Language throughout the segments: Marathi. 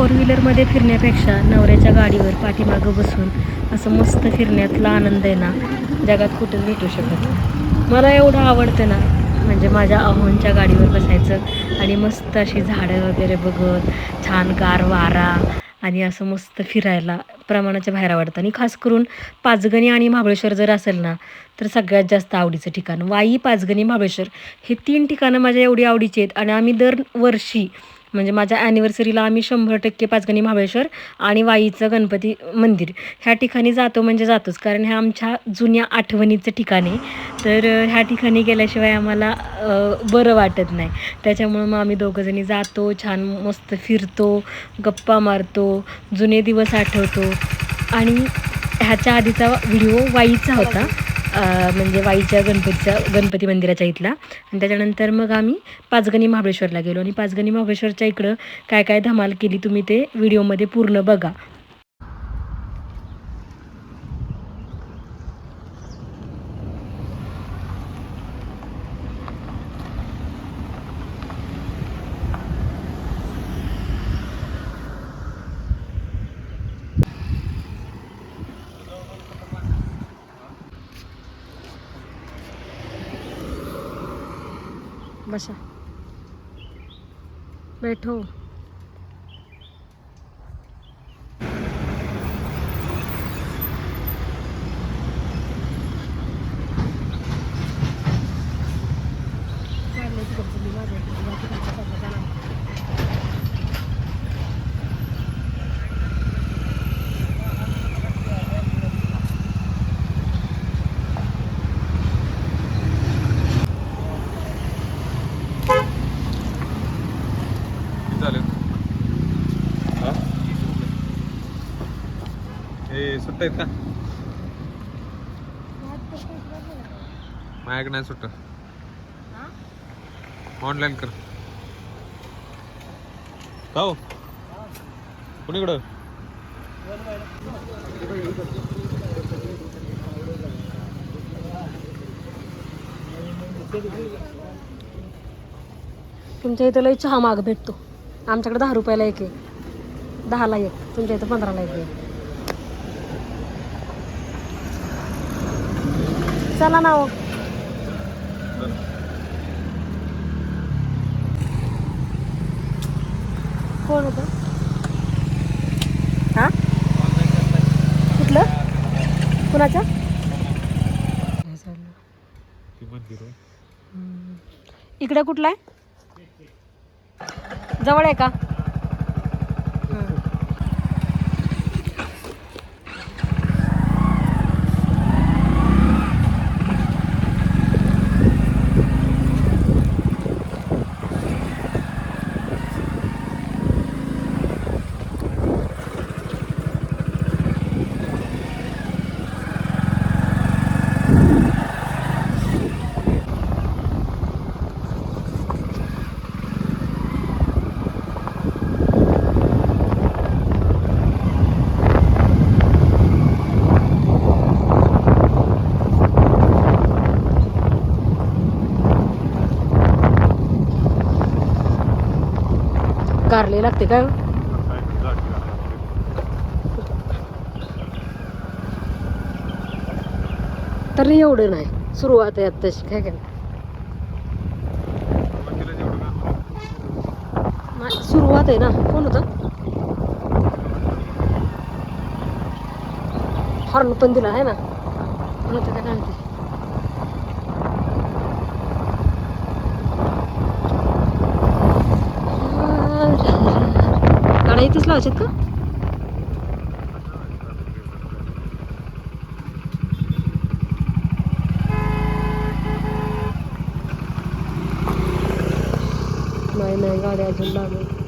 फोर व्हीलरमध्ये फिरण्यापेक्षा नवऱ्याच्या गाडीवर पाठीमागं बसून असं मस्त फिरण्यातला आनंद आहे ना जगात कुठं भेटू शकत नाही. मला एवढं आवडतं ना म्हणजे माझ्या अहोंच्या गाडीवर बसायचं आणि मस्त अशी झाडं वगैरे बघत छान गार वारा आणि असं मस्त फिरायला प्रमाणाच्या बाहेर आवडतं. आणि खास करून पाचगणी आणि महाबळेश्वर जर असेल ना तर सगळ्यात जास्त आवडीचं ठिकाण वाई पाचगणी महाबळेश्वर हे तीन ठिकाणं माझ्या एवढी आवडीची आहेत. आणि आम्ही दरवर्षी म्हणजे माझ्या ॲनिव्हर्सरीला आम्ही शंभर टक्के पाचगणी महाबळेश्वर आणि वाईचं गणपती मंदिर. ह्या ठिकाणी जातो म्हणजे जातोच कारण ह्या आमच्या जुन्या आठवणीचं ठिकाण आहे. तर ह्या ठिकाणी गेल्याशिवाय आम्हाला बरं वाटत नाही. त्याच्यामुळं मग आम्ही दोघंजणी जातो छान मस्त फिरतो गप्पा मारतो जुने दिवस आठवतो. आणि ह्याच्या आधीचा व्हिडिओ वाईचा होता. म्हणजे वाईच्या गणपतीच्या गणपती मंदिराच्या इथला. आणि त्याच्यानंतर मग आम्ही पाचगणी महाबळेश्वरला गेलो. आणि पाचगणी महाबळेश्वरच्या इकडं काय काय धमाल केली तुम्ही ते व्हिडिओमध्ये पूर्ण बघा. बसा. बैठो किती झाले हा? आहेत का? माझ्याकडे नाही सुट्ट ऑनलाईन कर. का हो? कुणीकडं? तुमच्या इथं लई चहा माग भेटतो. आमच्याकडे दहा रुपयाला एक आहे. दहाला एक तुमच्या इथं पंधराला एक आहे. चला ना हो. कोण होतं? हा? कुठलं? कुणाच्या इकडे कुठला आहे? जवळ आहे का? कारले लागते काय तरी एवढं नाही. सुरुवात आहे आत्ताशी काय काय सुरुवात आहे ना. कोण होतं? हॉर्न पण दिला आहे ना? म्हणते काय काय झाडं इथेच लावायच्यात का? नाही नाही गाड्या अजून लागेल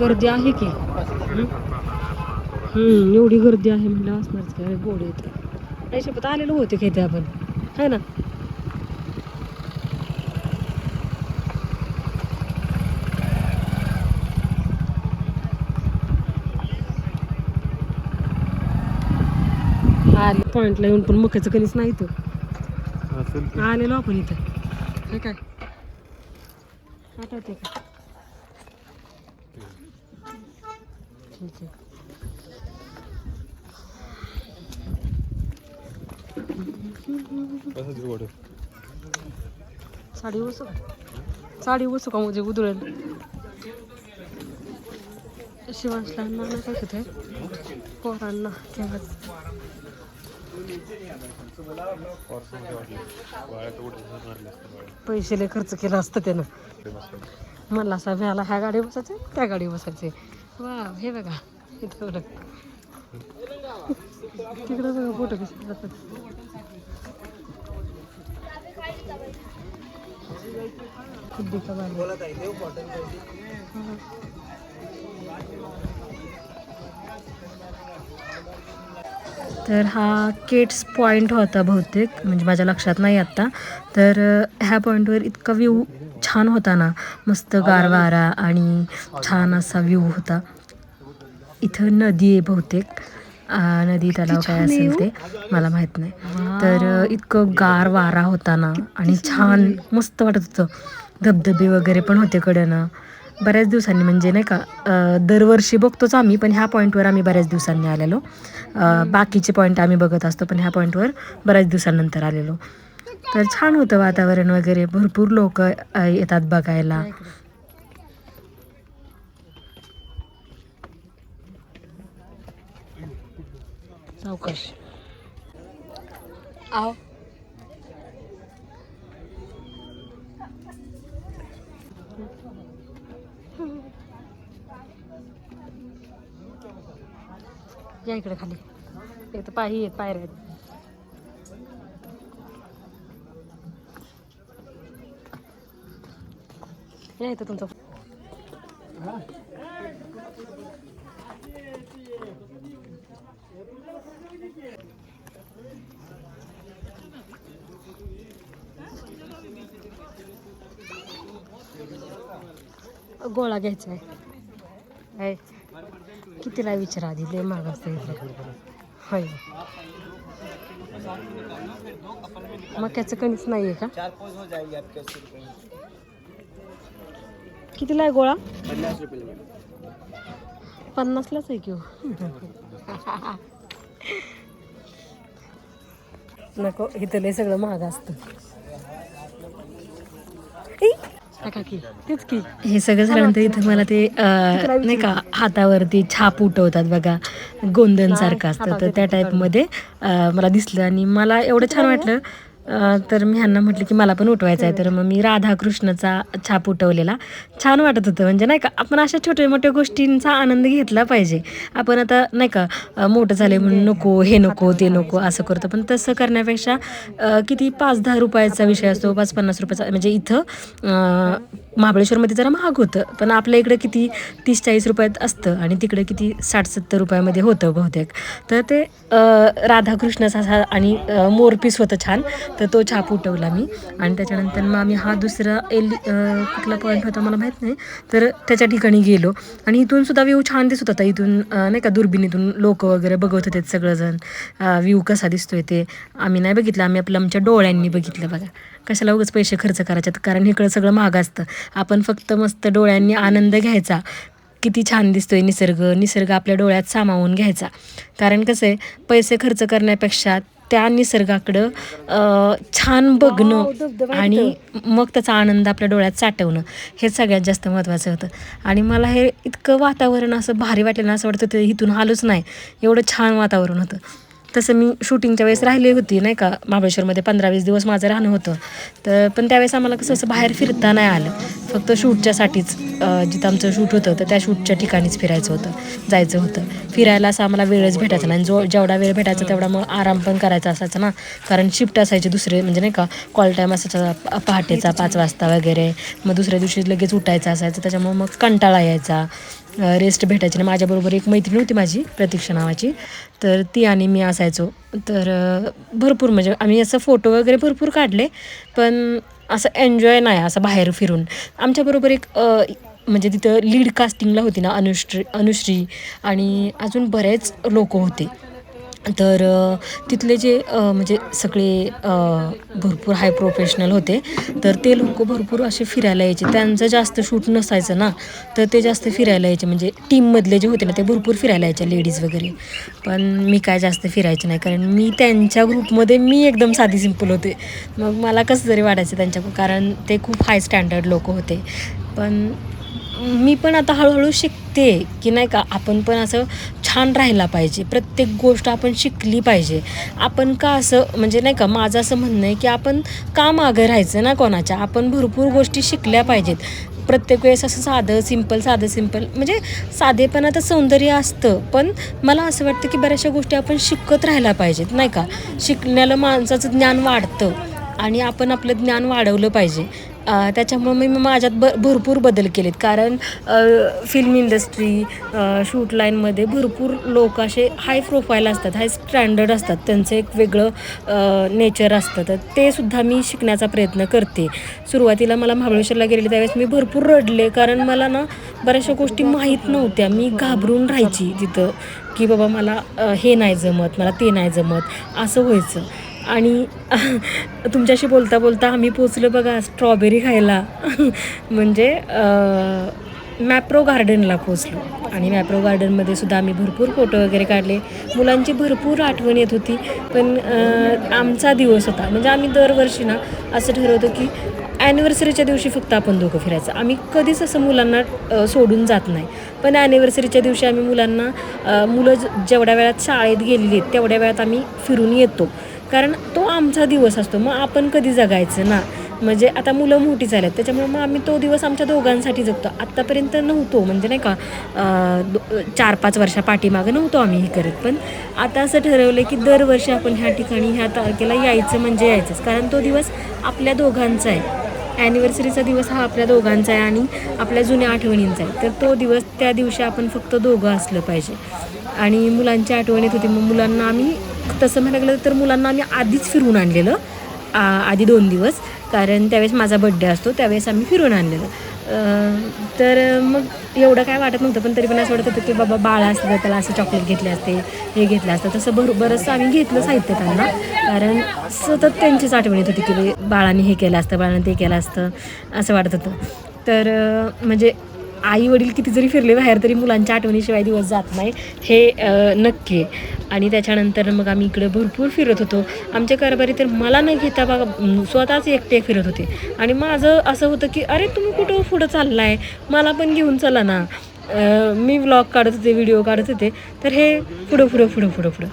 गर्दी आहे की? एवढी गर्दी आहे म्हणलं असणारच काय गोड येतं नाही शपथ आलेलो होते की ते आपण. है ना? आले. पॉईंटला येऊन पण मक्याचं कणीच नाही इथं. आलेलो आपण इथं. हे काय? आठवते का? ठीक आहे साडी बसू का साडी बसू का म्हणजे उधळेल? शिवांशला नाना काय होते पोरांना तेव्हाच पैसे खर्च केला असतं त्यानं. मला असा भ्याला ह्या गाडी बसायचे त्या गाडी बसायचे वा हे बघा. इथं बघा. तिकडं बघा फोटो कसे जातात. खुद्दी का तर हा केट्स पॉईंट होता बहुतेक म्हणजे माझ्या लक्षात नाही आत्ता तर ह्या पॉईंटवर इतका व्ह्यू छान होता ना. मस्त गारवारा आणि छान असा व्ह्यू होता. इथं नदी आहे बहुतेक. नदी तलाव काय असेल ते मला माहीत नाही. तर इतकं गार वारा होता ना आणि छान मस्त वाटत होतं. धबधबे वगैरे पण होते कडनं बऱ्याच दिवसांनी म्हणजे नाही का दरवर्षी बघतोच आम्ही पण ह्या पॉईंटवर आम्ही बऱ्याच दिवसांनी आलेलो. बाकीचे पॉईंट आम्ही बघत असतो पण ह्या पॉईंटवर बऱ्याच दिवसांनंतर आलेलो. तर छान होतं वातावरण वगैरे. भरपूर लोक येतात बघायला. सावकाश. आव. या इकडे खाली. एक तर पायी आहेत पायऱ्या आहेत. या तर तुमचं गोळा घ्यायचा आहे आहे कितीला विचारा आधी लय महाग असतं इथलं होय मक्याचं कणीच नाही आहे का चार पोज हो जाएगी आपके अस्सी रुपये में कितीला आहे गोळा? रुपये में पन्नासलाच आहे की हो. नको इथं लय सगळं महाग असतं. की. तेच की. हे सगळं झाल्यानंतर इथं मला ते अं, नाही का हातावरती छाप उठवतात बघा. गोंधन सारखं असतं. तर त्या टाईपमध्ये अं, मला दिसलं आणि मला एवढं छान वाटलं तर मी ह्यांना म्हटलं की मला पण उठवायचं आहे. तर मग मी राधाकृष्णचा छाप उठवलेला. छान वाटत होतं. म्हणजे नाही का आपण अशा छोट्या मोठ्या गोष्टींचा आनंद घेतला पाहिजे. आपण आता नाही का मोठं झाले म्हणून नको हे नको ते नको असं करतो. पण तसं करण्यापेक्षा किती पाच दहा रुपयाचा विषय असतो पाच पन्नास रुपयाचा. म्हणजे इथं महाबळेश्वरमध्ये जरा महाग होतं पण आपल्या इकडे किती तीस चाळीस रुपयात असतं आणि तिकडे किती साठ सत्तर रुपयामध्ये होतं बहुतेक. तर ते अं, राधाकृष्णाचा आणि मोरपीस होतं छान तर तो छाप उठवला मी. आणि त्याच्यानंतर मग आम्ही हा दुसरा एल कुठला पॉईंट होता मला माहीत नाही तर त्याच्या ठिकाणी गेलो. आणि इथून सुद्धा व्ह्यू छान दिसत होता. इथून नाही का दुर्बिणीतून लोक वगैरे बघत होते सगळंजण. व्ह्यू कसा दिसतोय ते. आम्ही नाही बघितलं. आम्ही आपलं आमच्या डोळ्यांनी बघितलं बघा. कशाला उगाच पैसे खर्च करायचे? कारण इकडं सगळं महाग असतं. आपण फक्त मस्त डोळ्यांनी आनंद घ्यायचा. किती छान दिसतोय निसर्ग. निसर्ग आपल्या डोळ्यात सामावून घ्यायचा. कारण कसं आहे पैसे खर्च करण्यापेक्षा त्या निसर्गाकडं छान बघणं आणि मग त्याचा आनंद आपल्या डोळ्यात साठवणं हे सगळ्यात जास्त महत्त्वाचं होतं. आणि मला हे इतकं वातावरण असं भारी वाटलं ना असं वाटतं ते इथून हालूच नाही. एवढं छान वातावरण होतं. तसं मी शूटिंगच्या वेळेस राहिली होती नाही का? महाबळेश्वरमध्ये पंधरा वीस दिवस माझं राहणं होतं. तर पण त्यावेळेस आम्हाला कसं असं बाहेर फिरता नाही आलं. फक्त शूटच्यासाठीच जिथं आमचं शूट होतं तर त्या शूटच्या ठिकाणीच फिरायचं होतं जायचं होतं. फिरायला असं आम्हाला वेळच भेटायचा नाही. जो जेवढा वेळ भेटायचा तेवढा मग आराम पण करायचा असायचा ना. कारण शिफ्ट असायचे दुसरे म्हणजे नाही का कॉल टाईम असायचा प- पहाटेचा पाच वाजता वगैरे. मग दुसऱ्या दिवशी लगेच उठायचं असायचं त्याच्यामुळे मग कंटाळा यायचा. रेस्ट भेटायची आणि माझ्याबरोबर एक मैत्रीण होती माझी प्रतीक्षा नावाची. तर ती आणि मी असायचो. तर भरपूर म्हणजे आम्ही असं फोटो वगैरे भरपूर काढले पण असं एन्जॉय नाही असं बाहेर फिरून. आमच्याबरोबर एक म्हणजे तिथं लीड कास्टिंगला होती ना अनुश्री अनुश्री आणि अजून बरेच लोक होते. तर तिथले जे म्हणजे सगळे भरपूर हाय प्रोफेशनल होते तर ते लोक भरपूर असे फिरायला यायचे. त्यांचं जास्त शूट नसायचं ना तर ते जास्त फिरायला यायचे. म्हणजे टीममधले जे होते ना ते भरपूर फिरायला यायचे लेडीज वगैरे. पण मी काय जास्त फिरायचे नाही कारण मी त्यांच्या ग्रुपमध्ये मी एकदम साधी सिंपल होते. मग मला कसं तरी वाटायचं त्यांच्या कारण ते खूप हाय स्टँडर्ड लोक होते. पण मी पण आता हळूहळू शिकते की नाही का आपण पण असं छान राहायला पाहिजे. प्रत्येक गोष्ट आपण शिकली पाहिजे. आपण का असं म्हणजे नाही का माझं असं म्हणणं आहे की आपण का मागं राहायचं ना कोणाच्या? आपण भरपूर गोष्टी शिकल्या पाहिजेत. प्रत्येक वेळेस असं साधं सिंपल साधं सिंपल म्हणजे साधेपणाचं सौंदर्य असतं. पण मला असं वाटतं की बऱ्याचशा गोष्टी आपण शिकत राहायला पाहिजेत नाही का? शिकण्याला माणसाचं ज्ञान वाढतं आणि आपण आपलं ज्ञान वाढवलं पाहिजे. त्याच्यामुळं मी माझ्यात ब भरपूर बदल केलेत. कारण फिल्म इंडस्ट्री शूट लाईनमध्ये भरपूर लोक असे हाय प्रोफाईल असतात हाय स्टँडर्ड असतात. त्यांचं एक वेगळं नेचर असतं. तर ते सुद्धा मी शिकण्याचा प्रयत्न करते. सुरुवातीला मला महाबळेश्वरला गेलेले त्यावेळेस मी भरपूर रडले. कारण मला ना बऱ्याचशा गोष्टी माहीत नव्हत्या. मी घाबरून राहायची तिथं की बाबा मला हे नाही जमत मला ते नाही जमत. असं व्हायचं. आणि तुमच्याशी बोलता बोलता आम्ही पोचलो बघा स्ट्रॉबेरी खायला. म्हणजे मॅप्रो गार्डनला पोचलो. आणि मॅप्रो गार्डनमध्ये सुद्धा आम्ही भरपूर फोटो वगैरे काढले. मुलांची भरपूर आठवण येत होती पण आमचा दिवस होता. म्हणजे आम्ही दरवर्षी ना असं ठरवतो की ॲनिव्हर्सरीच्या दिवशी फक्त आपण दोघं फिरायचं. आम्ही कधीच असं मुलांना सोडून जात नाही. पण ॲनिव्हर्सरीच्या दिवशी आम्ही मुलांना मुलं ज- जेवढ्या वेळात शाळेत गेलेली आहेत तेवढ्या वेळात आम्ही फिरून येतो. कारण तो आमचा दिवस असतो. मग आपण कधी जगायचं ना? म्हणजे आता मुलं मोठी झाल्यात त्याच्यामुळे मग आम्ही तो दिवस आमच्या दोघांसाठी जगतो. आत्तापर्यंत नव्हतो म्हणजे नाही का दो- चार पाच वर्षा पाठीमागं नव्हतो आम्ही हे करत. पण आता असं ठरवलं की दरवर्षी आपण ह्या ठिकाणी ह्या तारखेला यायचं म्हणजे यायचंच. कारण तो दिवस आपल्या दोघांचा आहे. ॲनिव्हर्सरीचा दिवस हा आपल्या दोघांचा आहे आणि आपल्या जुन्या आठवणींचा आहे. तर तो दिवस त्या दिवशी आपण फक्त दोघं असलं पाहिजे. आणि मुलांच्या आठवणीत येत होती मग मुलांना आम्ही तसं म्हणायला गेलं तर मुलांना आम्ही आधीच फिरवून आणलेलं. आ, आधी दोन दिवस. कारण त्यावेळेस माझा बड्डे असतो त्यावेळेस आम्ही फिरून आणलेलं. तर मग एवढं काय वाटत नव्हतं पण तरी पण असं वाटत होतं की बाबा बाळ असतं त्याला असं चॉकलेट घेतले असते हे घेतलं असतं. तसं भर बरंचसं आम्ही घेतलं साहित्य त्यांना कारण सतत त्यांचीच आठवण येत होती की बाळाने हे केलं असतं बाळाने ते केलं असतं असं वाटत होतं. तर म्हणजे आई वडील किती जरी फिरले बाहेर तरी मुलांच्या आठवणीशिवाय दिवस जात नाही. हे नक्की आणि त्याच्यानंतर मग आम्ही इकडे भरपूर फिरत होतो. आमच्या कारभारी तर मला न घेता बघा स्वतःच एकटे फिरत होते. आणि माझं असं होतं की अरे तुम्ही कुठं पुढं चाललाय? मला पण घेऊन चला ना. मी व्लॉग काढत होते व्हिडिओ काढत होते. तर हे पुढं पुढं पुढं पुढं पुढं.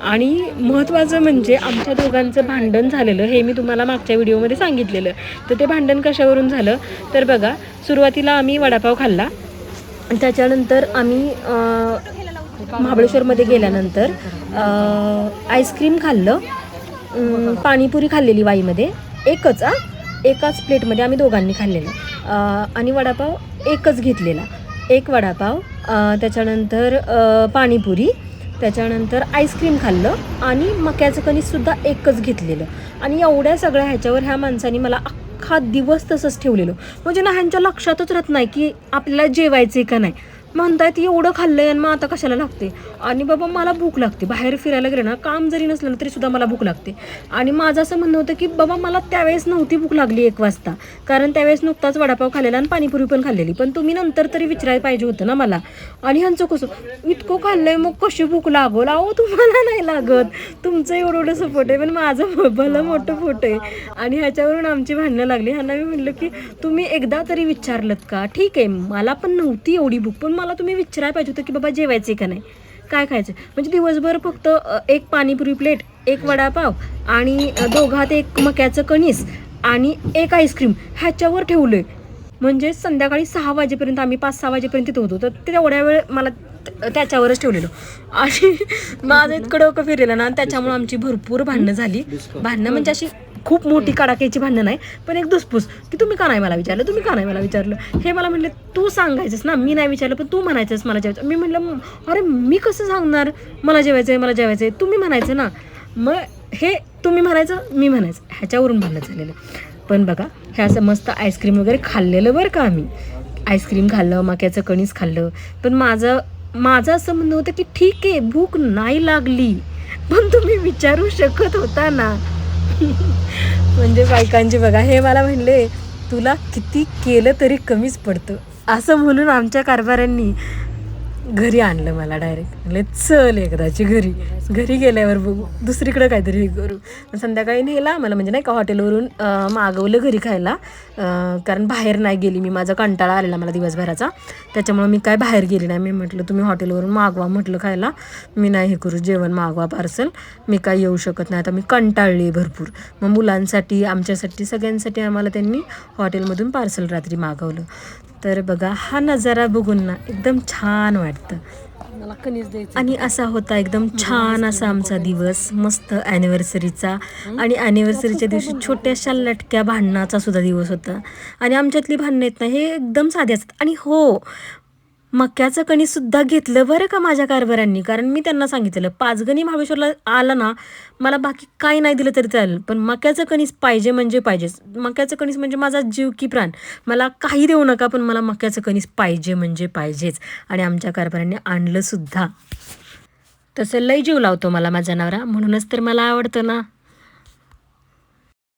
आणि महत्त्वाचं म्हणजे आमच्या दोघांचं भांडण झालेलं हे मी तुम्हाला मागच्या व्हिडिओमध्ये सांगितलेलं. तर ते भांडण कशावरून झालं? तर बघा सुरुवातीला आम्ही वडापाव खाल्ला. त्याच्यानंतर आम्ही महाबळेश्वरमध्ये गेल्यानंतर आईस्क्रीम खाल्लं पाणीपुरी खाल्लेली वाईमध्ये. एकच आ एकाच प्लेटमध्ये आम्ही दोघांनी खाल्लेलं. आणि वडापाव एकच घेतलेला. एक वडापाव त्याच्यानंतर पाणीपुरी त्याच्यानंतर आईस्क्रीम खाल्लं आणि मक्याचं कणीसुद्धा एकच घेतलेलं. आणि एवढ्या सगळ्या ह्याच्यावर ह्या माणसाने मला अख्खा दिवस तसंच ठेवलेलं. म्हणजे ना ह्यांच्या लक्षातच राहत नाही की आपल्याला जेवायचं आहे का नाही. म्हणतायत एवढं खाल्लंय आणि मग आता कशाला लागते? आणि बाबा मला भूक लागते. बाहेर फिरायला गेलं ना काम जरी नसलं तरी सुद्धा मला भूक लागते. आणि माझं असं म्हणणं होतं की बाबा मला त्यावेळेस नव्हती भूक लागली एक वाजता. कारण त्यावेळेस नुकताच वडापाव खाल्लेला आणि पाणीपुरी पण खाल्लेली. पण तुम्ही नंतर तरी विचारायला पाहिजे होतं ना मला. आणि ह्यांचं कसं? इतकं खाल्लंय मग कशी भूक लागल? अहो तुम्हाला नाही लागत. तुमचं एवढं एवढं सपोर्ट आहे पण माझं भलं मोठं फोटो आहे. आणि ह्याच्यावरून आमची भांडणं लागली. ह्यांना मी म्हणलं की तुम्ही एकदा तरी विचारलं का? ठीक आहे मला पण नव्हती एवढी भूक पण मला तुम्ही विचारायला पाहिजे होतं की बाबा जेवायचे का नाही? काय खायचं म्हणजे दिवसभर फक्त एक पाणीपुरी प्लेट एक वडापाव आणि दोघात एक मक्याचं कणीस आणि एक आईस्क्रीम ह्याच्यावर ठेवलं म्हणजे संध्याकाळी सहा वाजेपर्यंत आम्ही पाच सहा वाजेपर्यंत तिथं होतो. तर तेवढ्या वेळ मला त्याच्यावरच ठेवलेलं. आणि माझं इतकं डोकं फिरलेलं ना त्याच्यामुळे आमची भरपूर भांडणं झाली. भांडणं म्हणजे अशी खूप मोठी कडाक्याची भांडण नाही पण एक दुसपूस की तुम्ही का नाही मला विचारलं? तुम्ही का नाही मला विचारलं? हे मला म्हणले तू सांगायचंस ना मी नाही विचारलं पण तू म्हणायचंस मला जेवायचं. मी म्हणलं अरे मी कसं सांगणार? मला जेवायचं आहे मला जेवायचं आहे तुम्ही म्हणायचं ना. मग हे तुम्ही म्हणायचं मी म्हणायचं. ह्याच्यावरून भांडण झालेलं पण बघा हे असं मस्त आईस्क्रीम वगैरे खाल्लेलं बरं का आम्ही. आईस्क्रीम खाल्लं मक्याचं कणीस खाल्लं. पण माझं माझं असं म्हणणं होतं की ठीक आहे भूक नाही लागली. पण तुम्ही विचारू शकत होता ना. म्हणजे बायकांची बघा हे मला म्हणले तुला किती केलं तरी कमीच पडतं. असं म्हणून आमच्या कारभाऱ्यांनी घरी आणलं मला डायरेक्ट म्हणले चल एकदाची घरी. घरी गेल्यावर बघू. दुसरीकडं काहीतरी हे करू. मग संध्याकाळी नेला मला. म्हणजे नाही का हॉटेलवरून मागवलं घरी खायला. कारण बाहेर नाही गेली मी. माझा कंटाळा आलेला मला दिवसभराचा. त्याच्यामुळे मी काय बाहेर गेली नाही. मी म्हटलं तुम्ही हॉटेलवरून मागवा म्हटलं खायला. मी नाही हे करू. जेवण मागवा पार्सल मी काय येऊ शकत नाही. आता मी कंटाळली भरपूर. मग मुलांसाठी आमच्यासाठी सगळ्यांसाठी आम्हाला त्यांनी हॉटेलमधून पार्सल रात्री मागवलं. तर बघा हा नजारा बघून ना एकदम छान वाटतं. आणि असा होता एकदम छान असा आमचा दिवस मस्त ॲनिव्हर्सरीचा आणि ॲनिव्हर्सरीच्या दिवशी छोट्याशा लटक्या भांडणाचा सुद्धा दिवस होता. आणि आमच्यातली भांडणं आहेत ना हे एकदम साधी असतात. आणि हो मक्याचं कणीसुद्धा घेतलं बरं का माझ्या कारभाऱ्यांनी कारण मी त्यांना सांगितलेलं पाचगणी महाबळेश्वरला आलं ना मला बाकी काही नाही दिलं तरी चालेल. पण मक्याचं कणीस पाहिजे म्हणजे पाहिजेच मक्याचं कणीस म्हणजे माझा जीव की प्राण. मला काही देऊ नका पण मला मक्याचं कणीस पाहिजे म्हणजे पाहिजेच. आणि आमच्या कारभाऱ्यांनी आणलं सुद्धा. तसं लय जीव लावतो मला माझा नवरा. म्हणूनच तर मला आवडतं ना.